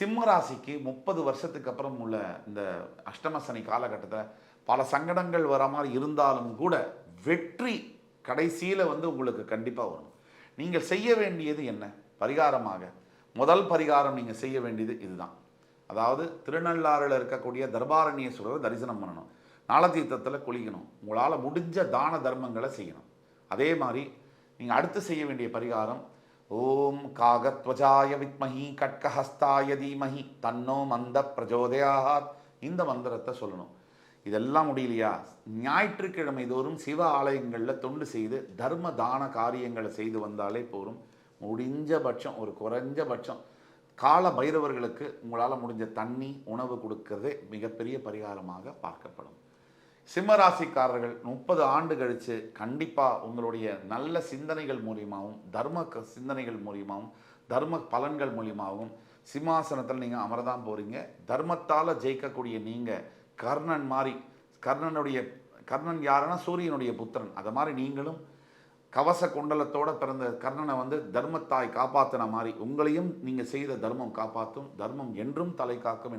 சிம்மராசிக்கு முப்பது வருஷத்துக்கு அப்புறம் உள்ள இந்த அஷ்டம சனி காலகட்டத்தில் பல சங்கடங்கள் வர மாதிரி இருந்தாலும் கூட வெற்றி கடைசியில் வந்து உங்களுக்கு கண்டிப்பாக வரும். நீங்கள் செய்ய வேண்டியது என்ன? பரிகாரமாக. முதல் பரிகாரம் நீங்கள் செய்ய வேண்டியது இதுதான். அதாவது திருநள்ளாறில் இருக்கக்கூடிய தர்பாரண்யேஸ்வரரை தரிசனம் பண்ணணும். நாளதீர்த்தத்தில் குளிக்கணும். உங்களால் முடிஞ்ச தான தர்மங்களை செய்யணும். அதே மாதிரி நீங்கள் அடுத்து செய்ய வேண்டிய பரிகாரம் ஓம் காகத்வஜாய வித்மஹி கட்கஹஸ்தாய தீமஹி. தன்னோ மந்த பிரஜோதயாத். இந்த மந்திரத்தை சொல்லணும். இதெல்லாம் முடியலையா? ஞாயிற்றுக்கிழமை தோறும் சிவ ஆலயங்களில் தொண்டு செய்து தர்ம தான காரியங்களை செய்து வந்தாலே போதும் முடிஞ்சபட்சம் ஒரு குறைஞ்ச பட்சம். கால பைரவர்களுக்கு உங்களால் முடிஞ்ச தண்ணி உணவு கொடுக்கறதே மிகப்பெரிய பரிகாரமாக பார்க்கப்படும். சிம்மராசிக்காரர்கள் முப்பது ஆண்டு கழித்து கண்டிப்பாக உங்களுடைய நல்ல சிந்தனைகள் மூலியமாகவும் தர்ம க- சிந்தனைகள் மூலியமாகவும் தர்ம பலன்கள் மூலியமாகவும் சிம்மாசனத்தில் நீங்கள் அமரதான் போகிறீங்க தர்மத்தால் ஜெயிக்கக்கூடிய நீங்கள் கர்ணன் மாதிரி கர்ணனுடைய கர்ணன் யாருன்னா சூரியனுடைய புத்திரன். அதை மாதிரி நீங்களும் கவச குண்டலத்தோட பிறந்த கர்ணனை வந்து தர்மத்தாய் காப்பாற்றின மாதிரி உங்களையும் நீங்கள் செய்த தர்மம் காப்பாற்றும் தர்மம் என்றும் தலை காக்கும் என்று